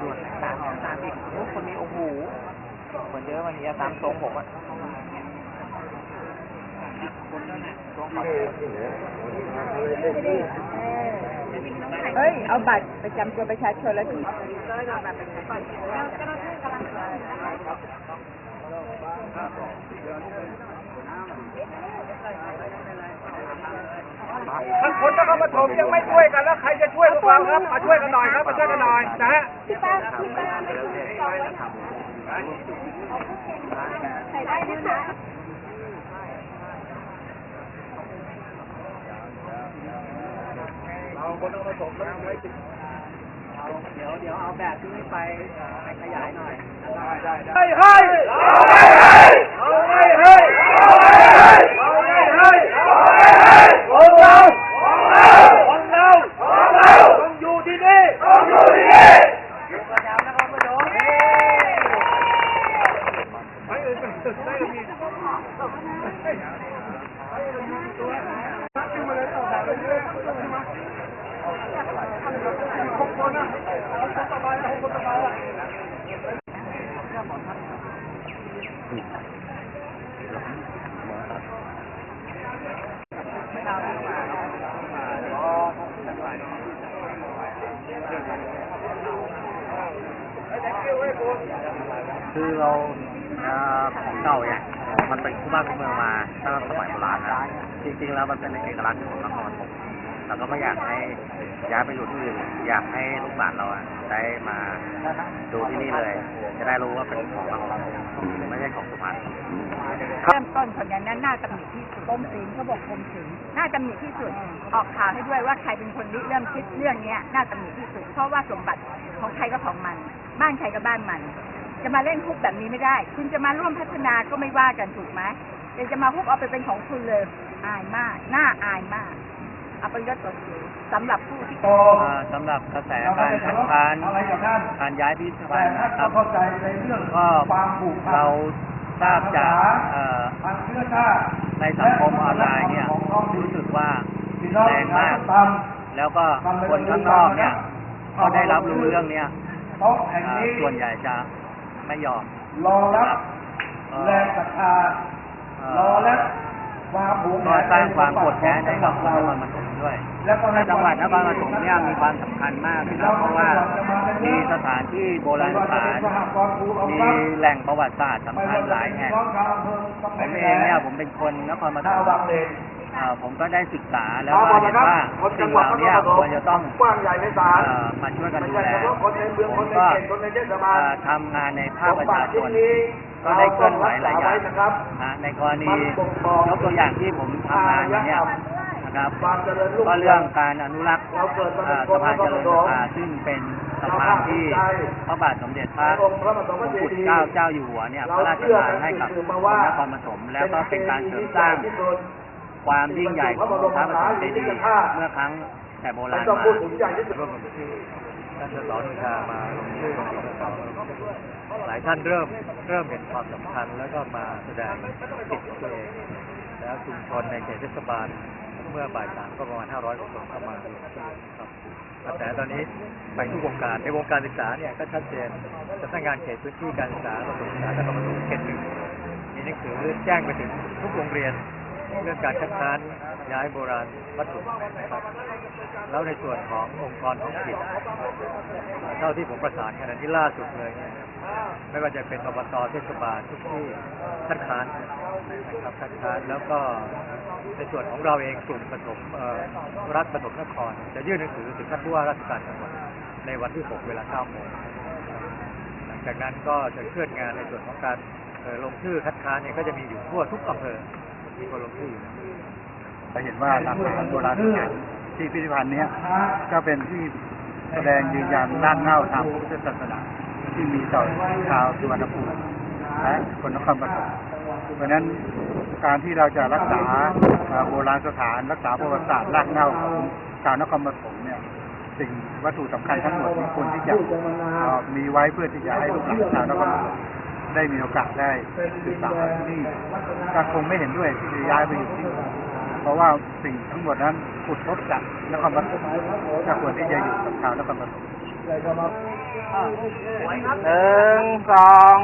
ด่วนตามตามอีกโอ้คนนี้โอ้โหเหมือนเยอะวันนี้ตามทรงผมอะเฮ้ย เอาบัตรประจำตัวประชาชนแล้วที่ ถ้าคนนครปฐมยังไม่ช่วยกันแล้วใครจะช่วยพวกเราครับ มาช่วยกันหน่อยครับ มาช่วยกันหน่อยนะฮะพี่ป้าพี่ป้าใส่ได้นะคะเราคนนครปฐมนะไว้ติดเดี๋ยวเดี๋ยวเอาแบบที่นี่ไปไปขยายหน่อยไม่ให้เราไม่ให้เราไม่ให้ของเราของเราต้องอยู่ที่นี่ต้องอยู่ที่นี่อยู่กับแถวนะครับผู้ชมไปเออได้ก็มีขึ้นมาเลยต่อแบบเลยขึ้นมาหก คือเราของเก่าเนี่ยมันเป็นคู่บ้านคู่เมืองมาตั้งแต่สมัยโบราณแล้วจริงๆแล้วมันเป็นเอกลักษณ์ของนคร เราก็ไม่อยากให้ย้ายไปอยู่ที่อื่นอยากให้ลูกหลานเราอะได้มาดูที่นี่เลย จะได้รู้ว่าเป็นของนครปฐมไม่ใช่ของสุพรรณเริ่มต้นคนอย่างนั้นน่าตำหนิที่สุดกรมศิลป์เขาบอกกรมศิลป์น่าตำหนิที่สุดออกข่าวให้ด้วยว่าใครเป็นคนริเริ่มคิดเรื่องเนี้ยน่าตำหนิที่สุด เพราะว่าสมบัติของใครก็ของมัน บ้านใครก็บ้านมัน จะมาเล่นฮุบแบบนี้ไม่ได้ คุณจะมาร่วมพัฒนาก็ไม่ว่ากันถูกไหมแต่จะมาฮุบเอาไปเป็นของคุณเลยอายมากน่าอายมาก อัปยศตนสูงสำหรับผู้ที่อ่าสำหรับกระแสการคัดค้านการย้ายพิพิธภัณฑ์นะครับเข้าใจในเรื่องก็ความผูกพันเราทราบจากเอ่อทางเชื้อชาติในสังคมออนไลน์เนี่ยรู้สึกว่าแรงมาก แล้วก็คนข้างนอกเนี่ยก็ได้รับรู้เรื่องเนี้ยโต๊ะแห่งเอ่อนี้ส่วนใหญ่จะไม่ยอมรอรับเอ่อแรงศรัทธาเอ่รออรับความหวงก็แหนสร้างความโกรธแค้นในให้จักับงคหนวัดนครปฐม ด้วยแล้วก็ให้จังหวัดนครปฐมเนี่ยมีความสำคัญมากนะครับเพราะว่ามีสถานที่โบราณสถานมีแหล่งประวัติศาสตร์สำคัญหลายแห่งผมเองเนี่ยผมเป็นคนนครปฐชาวมบางเลนเอ่อผมก็ได้ศึกษาแล้วก็เห็นว่าสิ่งเหล่านี้ควรจะต้องมาช่วยกันดูแลเฉพาะคนในเมืองผคมนในก็เขตคนในเทศบาลทำงานในภาคประชาชนก็ได้เคลื่อนไหวหลายอย่างนะครับในกรณียกตัวอย่างที่ผมทำงานอยู่เนี่ย นะครับความเจริญรุ่งก็เรืเรื่อองงการอนุรักษ์เราเกิดมาเอ่เป็นอคนสะพานเจริญนครปฐมสภาซึ่งเป็นสะพานที่พระบาทสมเด็จพระองค์พระบรมมงเจกุฎดีย์เกล้าเจ้าอยู่หัวเนี่ยพระราชทานให้กับคนนครปฐมแล้วก็เป็นการเสริมสร้างความยิ่งใหญ่ของพระปฐมเจดีย์เมื่อครั้งแต่โบราไม่ณต้องมาพูดถึงใหญ่ที่สุดท่านสอนวิชามาลงชื่อลงเอกสารหลายท่านเริ่มเริ่มเห็นความสำคัญแล้วก็มาแสดงสิทธิ์ของตัวเองแล้วชุมชนในเขตเทศบาล เมื่อบ่ายสามก็ประมาณ500กว่าคนเข้ามาลงชื่อครับกระแสตอนนี้ไปทุกวงการในวงการศึกษาเนี่ยก็ชัดเจนสำนักงงานเขตพื้นที่การศึกษาประถมศึกษาจังหวัดปฐมเขตหนึ่งมีหนังสือแจ้งไปถึงทุกโรงเรียนเรื่องการคัดค้านย้ายโบราณวัตถุนะครับแล้วในส่วนขององค์กรท้องถิ่นเท่าที่ผมประสานขณะที่ล่าสุดเลยเนี่ย ไม่ว่าจะเป็นอบตเทศบาลทุกที่คัดค้านนะครับคัดค้านแล้วก็ในส่วนของเราเองกลุ่มปฐมเอ่อรัฐปฐมนคร จะยื่นหนังสือถึงท่านผู้ว่าราชการจังหวัดในวันที่ 6 เวลา9โมงหลังจากนั้นก็จะเคลื่อนงานในส่วนของการเอ่อลงชื่อคัดค้านเนี่ยก็จะมีอยู่ทั่วทุกอำเภอมีคนลงชื่ออยู่เราเห็นว่าหลักฐานโบราณที่เก็บที่พิพิธภัณฑ์เนี้ยก็เป็นที่แสดงยืนยันด้านเง่าทางพระพุทธศาสนา ที่มีต่อชาวสุวรรณภูมิและคนนครปฐมเพราะนั้นการที่เราจะรักษาโบราณสถานรักษาประวัติศาสตร์รากเหง้าของชาวนครปฐมเนี่ยสิ่งวัตถุสำคัญทั้งหมดที่ควรที่จะมีไว้เพื่อที่จะให้ลูกหลานชาวนครปฐมได้มีโอกาสได้ศึกษาที่นี่ก็คงไม่เห็นด้วยที่จะย้ายไปอยู่ที่เพราะว่าสิ่งทั้งหมดนั้นขุดพบจากนครปฐมก็ควรที่จะอยู่กับชาวนครปฐม หนึ่งสอง